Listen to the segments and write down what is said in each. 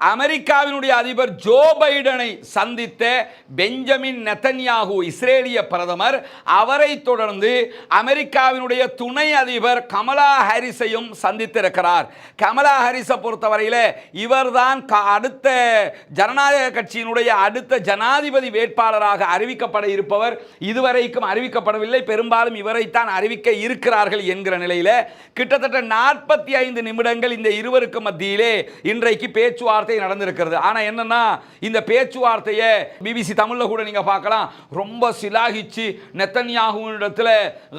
அமெரிக்காவினுடைய அதிபர் ஜோ பைடனை சந்தித்த பெஞ்சமின் நெத்தன்யாகு இஸ்ரேலிய பிரதமர் அவரை தொடர்ந்து அமெரிக்காவினுடைய துணை அதிபர் கமலா ஹாரிஸையும் சந்தித்திருக்கிறார். கமலா ஹாரிஸை பொறுத்தவரையில் இவர்தான் அடுத்த ஜனநாயக கட்சியினுடைய அடுத்த ஜனாதிபதி வேட்பாளராக அறிவிக்கப்பட இருப்பவர். இதுவரைக்கும் அறிவிக்கப்படவில்லை. பெரும்பாலும் இவரைத்தான் அறிவிக்க இருக்கிறார்கள் என்கிற நிலையில் கிட்டத்தட்ட நாற்பத்தி ஐந்து நிமிடங்கள் இந்த இருவருக்கு மத்தியிலே இன்றைக்கு பேச்சுவார்த்தை நடந்திருக்கிறது. ஆனால் என்னென்னா இந்த பேச்சுவார்த்தையை பிபிசி தமிழில் கூட நீங்கள் பார்க்கலாம். ரொம்ப சிலாகிச்சு நெத்தன்யாகுவின் இடத்துல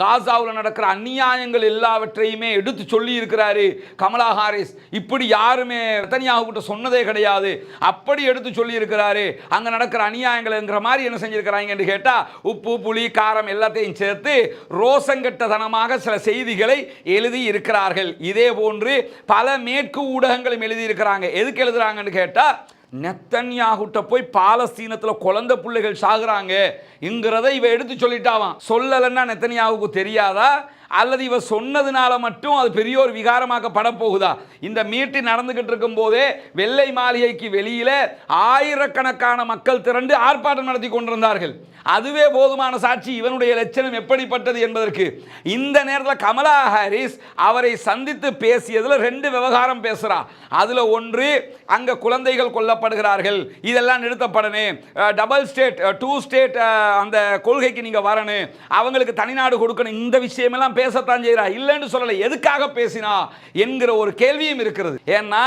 காசாவில் நடக்கிற அந்நியாயங்கள் எல்லாவற்றையுமே எடுத்து சொல்லி இருக்கிறாரு கமலா ஹாரிஸ். இப்படி யாருமே நெத்தன்யாகுகிட்ட சொன்னதே கிடையாது. அப்படி எடுத்து சொல்லி இருக்கிறாரு அங்கே நடக்கிற அநியாயங்கள்ங்கிற மாதிரி என்ன செஞ்சிருக்கிறாங்க என்று கேட்டா உப்பு புளி காரம் எல்லாத்தையும் சேர்த்து ரோசங்கட்டதனமாக சில செய்திகளை எழுதி இருக்கிறார்கள் இதே போன்று பல மேற்கு ஊடகங்களும் எழுதி இருக்கிறாங்க எதுக்கு சாகுறாங்கன்னு கேட்டா நெத்தன்யாகுட்ட போய் பாலஸ்தீனத்தில் குழந்தை பிள்ளைகள் சாகுறாங்க. இங்கிறத இவ எடுத்து சொல்லிட்டாவான். சொல்லலைன்னா நெத்தன்யாவுக்கு தெரியாதா? அல்லது இவ சொன்னதுனால மட்டும் அது பெரிய ஒரு விகாரமாக்கப்பட போகுதா? இந்த மீட்டிங் நடந்துகிட்டு இருக்கும் போதே வெள்ளை மாளிகைக்கு வெளியில ஆயிரக்கணக்கான மக்கள் திரண்டு ஆர்ப்பாட்டம் நடத்தி கொண்டிருந்தார்கள். அதுவே போதுமான சாட்சி. இவனுடைய லட்சணம் எப்படிப்பட்டது என்பதற்கு இந்த நேரத்தில் கமலா ஹாரிஸ் அவரை சந்தித்து பேசியதில் ரெண்டு விவகாரம் பேசுகிறா அதில் ஒன்று அங்கே குழந்தைகள் கொல்லப்படுகிறார்கள். இதெல்லாம் நிறுத்தப்படணும் டபுள் ஸ்டேட் டூ ஸ்டேட் அந்த கொள்கைக்கு நீங்கள் வரணும். அவங்களுக்கு தனிநாடு கொடுக்கணும். இந்த விஷயமெல்லாம் பேசத்தான் செய்கிறா. இல்லைன்னு சொல்லலை. எதுக்காக பேசினா என்கிற ஒரு கேள்வியும் இருக்கிறது. ஏன்னா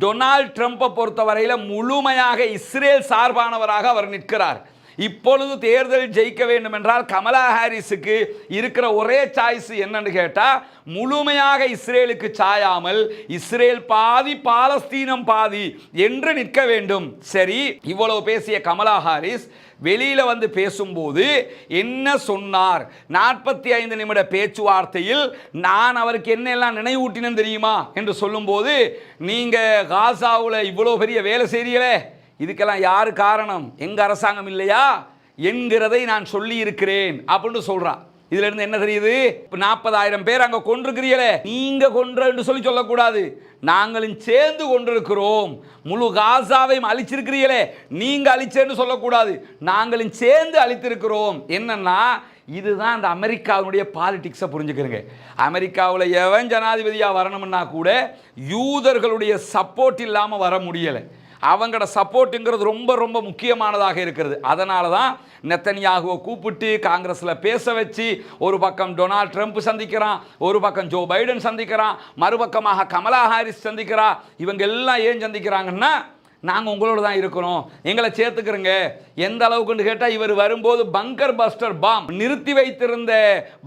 டொனால்ட் ட்ரம்ப்பை பொறுத்தவரையில் முழுமையாக இஸ்ரேல் சார்பானவராக அவர் நிற்கிறார். இப்பொழுது தேர்தல் ஜெயிக்க வேண்டும் என்றால் கமலா ஹாரிஸுக்கு இருக்கிற ஒரே சாய்ஸ் என்னன்னு கேட்டா முழுமையாக இஸ்ரேலுக்கு சாயாமல் இஸ்ரேல் பாதி பாலஸ்தீனம் பாதி என்று நிற்க வேண்டும். சரி இவ்வளவு பேசிய கமலா ஹாரிஸ் வெளியில வந்து பேசும்போது என்ன சொன்னார்? நாற்பத்தி ஐந்து நிமிட பேச்சுவார்த்தையில் நான் அவருக்கு என்னெல்லாம் நினைவூட்டினேன் தெரியுமா? என்று சொல்லும்போது நீங்க காசாவுல இவ்வளோ பெரிய வேலை செய்றீங்களே? இதுக்கெல்லாம் யார் காரணம்? எங்கள் அரசாங்கம் இல்லையா? என்கிறதை நான் சொல்லி இருக்கிறேன் அப்படின்னு சொல்கிறான் இதுல இருந்து என்ன தெரியுது? இப்போ நாற்பதாயிரம் பேர் அங்கே கொண்டிருக்கிறீங்களே நீங்க கொன்று சொல்லி சொல்லக்கூடாது. நாங்களும் சேர்ந்து கொண்டிருக்கிறோம். முழு காசாவையும் அழிச்சிருக்கிறீங்களே நீங்க அழிச்சேன்னு சொல்லக்கூடாது. நாங்களும் சேர்ந்து அழித்திருக்கிறோம். என்னன்னா இதுதான் அந்த அமெரிக்காவினுடைய பாலிடிக்ஸை புரிஞ்சுக்கிறங்க. அமெரிக்காவில் எவன் ஜனாதிபதியாக வரணும்னா கூட யூதர்களுடைய சப்போர்ட் இல்லாமல் வர முடியலை. அவங்களோட சப்போர்ட்டுங்கிறது ரொம்ப ரொம்ப முக்கியமானதாக இருக்கிறது. அதனால தான் நெத்தனியாகுவை கூப்பிட்டு காங்கிரஸில் பேச வச்சு ஒரு பக்கம் டொனால்ட் ட்ரம்ப் சந்திக்கிறான் ஒரு பக்கம் ஜோ பைடன் சந்திக்கிறான் மறுபக்கமாக கமலா ஹாரிஸ் சந்திக்கிறா இவங்க எல்லாம் ஏன் சந்திக்கிறாங்கன்னா நாங்கள் உங்களோட தான் இருக்கிறோம். எங்களை சேர்த்துக்கிறோங்க. எந்த அளவுக்குன்னு கேட்டால் இவர் வரும்போது பங்கர் பஸ்டர் பாம் நிறுத்தி வைத்திருந்த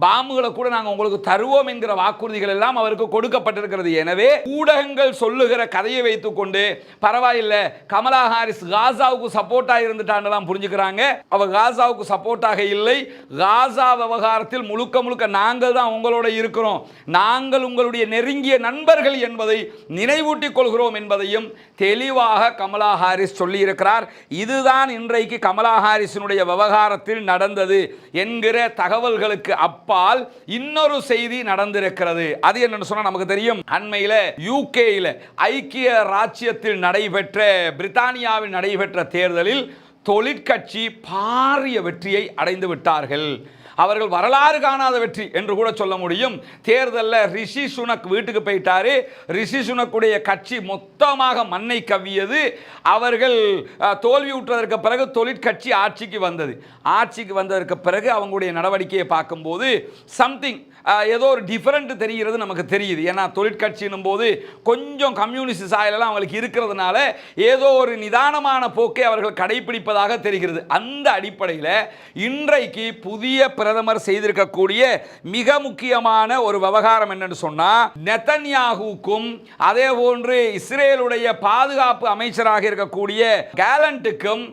பாம்புகளை கூட நாங்கள் உங்களுக்கு தருவோம் என்கிற வாக்குறுதிகள் எல்லாம் அவருக்கு கொடுக்கப்பட்டிருக்கிறது. எனவே ஊடகங்கள் சொல்லுகிற கதையை வைத்துக்கொண்டு பரவாயில்லை கமலா ஹாரிஸ் காசாவுக்கு சப்போர்ட்டாக இருந்துட்டான்னு புரிஞ்சுக்கிறாங்க. அவள் காசாவுக்கு சப்போர்ட்டாக இல்லை. காசா விவகாரத்தில் முழுக்க முழுக்க நாங்கள் தான் உங்களோட இருக்கிறோம். நாங்கள் உங்களுடைய நெருங்கிய நண்பர்கள் என்பதை நினைவூட்டிக் கொள்கிறோம் என்பதையும் தெளிவாக கமலா ஹாரிஸ் சொல்லியிருக்கிறார். இதுதான் இன்றைக்கு கமலா ஹாரிஸினுடைய விவகாரத்தில் நடந்தது என்கிற தகவல்களுக்கு அப்பால் இன்னொரு செய்தி நடந்திருக்கிறது. அது என்னன்னு சொன்னா நமக்கு தெரியும். அண்மையில் யூகேயில் ஐக்கிய ராச்சியத்தில் நடைபெற்ற பிரித்தானியாவில் நடைபெற்ற தேர்தலில் தொழிற்கட்சி பாரிய வெற்றியை அடைந்து விட்டார்கள். அவர்கள் வரலாறு காணாத வெற்றி என்று கூட சொல்ல முடியும். தேர்தலில் ரிஷி சுனக் வீட்டுக்கு போயிட்டாரு. ரிஷி சுனக்குடைய கட்சி மொத்தமாக மண்ணை கவ்வியது. அவர்கள் தோல்வியுற்றதற்கு தோல்வி பிறகு தொழிற்கட்சி ஆட்சிக்கு வந்தது. ஆட்சிக்கு வந்ததற்கு பிறகு அவங்களுடைய நடவடிக்கையை பார்க்கும்போது சம்திங் ஏதோ ஒரு டிஃபரெண்ட் தெரிகிறது நமக்கு தெரியுது. ஏன்னா தொழிற்கட்சின்னும் போது கொஞ்சம் கம்யூனிஸ்ட் சாயலெல்லாம் அவங்களுக்கு இருக்கிறதுனால ஏதோ ஒரு நிதானமான போக்கை அவர்கள் கடைபிடிப்பதாக தெரிகிறது. அந்த அடிப்படையில் இன்றைக்கு புதிய பிரதமர் செய்திருக்கக்கூடிய மிக முக்கியமான ஒரு விவகாரம் என்னன்னு சொன்னா நெத்தன்யாகுக்கும் அதே போன்று இஸ்ரேலுடைய பாதுகாப்பு அமைச்சராக இருக்கக்கூடிய கேலண்ட்டுக்கும்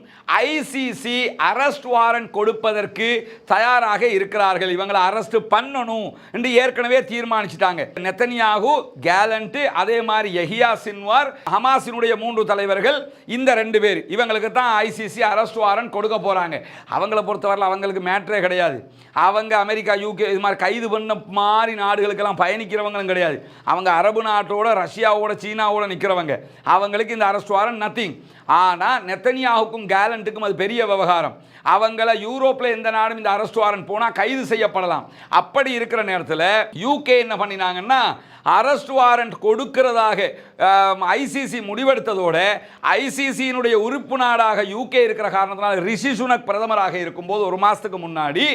ஐசிசி அரெஸ்ட் வாரண்ட் கொடுப்பதற்கு தயாராக இருக்கிறார்கள். இவங்களை அரெஸ்ட் பண்ணணும் என்று ஏற்கனவே தீர்மானிச்சிட்டாங்க. நெத்தனியாகு கேலண்ட் அதே மாதிரி எஹியா சின்வார் ஹமாசினுடைய மூன்று தலைவர்கள் இந்த ரெண்டு பேர் இவங்களுக்கு தான் ஐசிசி அரெஸ்ட் வாரண்ட் கொடுக்க போறாங்க. அவங்கள பொறுத்தவரையில் அவங்களுக்கு மேட்ரே கிடையாது. அவங்க அமெரிக்கா யூகே இது மாதிரி கைது பண்ண மாதிரி நாடுகளுக்கெல்லாம் பயணிக்கிறவங்களும் கிடையாது. அவங்க அரபு நாட்டோட ரஷ்யாவோட சீனாவோட நிற்கிறவங்க அவங்களுக்கு இந்த அரெஸ்ட் வாரன் நத்திங் ஆனால் நெத்தனியாவுக்கும் கேலண்ட்டுக்கும் அது பெரிய விவகாரம். அவங்கள யூரோப்பில் எந்த நாடும் இந்த அரெஸ்ட் வாரன் போனால் கைது செய்யப்படலாம். அப்படி இருக்கிற நேரத்தில் யூகே என்ன பண்ணினாங்கன்னா அரெஸ்ட் வாரண்ட் கொடுக்கிறதாக ஐசிசி முடிவெடுத்ததோட ஐசிசியினுடைய உறுப்பு நாடாக யூகே இருக்கிற காரணத்தினால் ரிஷி சுனக் பிரதமராக இருக்கும்போது ஒரு மாதத்துக்கு முன்னாடி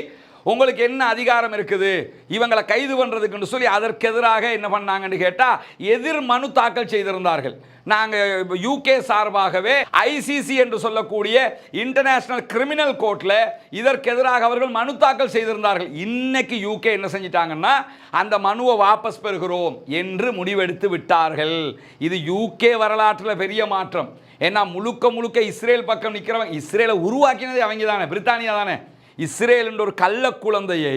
உங்களுக்கு என்ன அதிகாரம் இருக்குது? இவங்களை கைது பண்ணுறதுக்குன்னு சொல்லி அதற்கு எதிராக என்ன பண்ணாங்கன்னு கேட்டால் எதிர் மனு தாக்கல் செய்திருந்தார்கள். நாங்கள் யூகே சார்பாகவே ஐசிசி என்று சொல்லக்கூடிய இன்டர்நேஷனல் கிரிமினல் கோர்ட்டில் இதற்கு எதிராக அவர்கள் மனு தாக்கல் செய்திருந்தார்கள். இன்னைக்கு யூகே என்ன செஞ்சிட்டாங்கன்னா அந்த மனுவை வாபஸ் பெறுகிறோம் என்று முடிவெடுத்து விட்டார்கள். இது யூகே வரலாற்றில் பெரிய மாற்றம். ஏன்னா முழுக்க முழுக்க இஸ்ரேல் பக்கம் நிற்கிறவங்க இஸ்ரேலை உருவாக்கினதே அவங்க தானே பிரித்தானியா தானே. இஸ்ரேல் என்ற ஒரு கள்ள குழந்தையை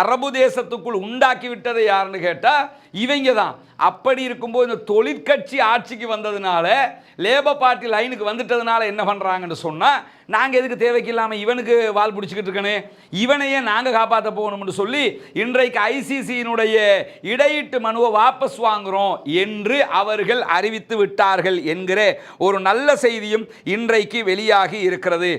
அரபு தேசத்துக்குள் உண்டாக்கி விட்டது யாருன்னு கேட்டால் இவங்க தான். அப்படி இருக்கும்போது இந்த தொழிற்கட்சி ஆட்சிக்கு வந்ததுனால லேபர் பார்ட்டி லைனுக்கு வந்துட்டதுனால என்ன பண்ணுறாங்கன்னு சொன்னால் நாங்கள் எதுக்கு தேவைக்கு இல்லாமல் இவனுக்கு வால் பிடிச்சிக்கிட்டு இருக்கனே? இவனையே நாங்கள் காப்பாற்ற போகணும்னு சொல்லி இன்றைக்கு ஐசிசியினுடைய இடையீட்டு மனுவை வாபஸ் வாங்குகிறோம் என்று அவர்கள் அறிவித்து விட்டார்கள் என்கிற ஒரு நல்ல செய்தியும் இன்றைக்கு வெளியாகி இருக்கிறது.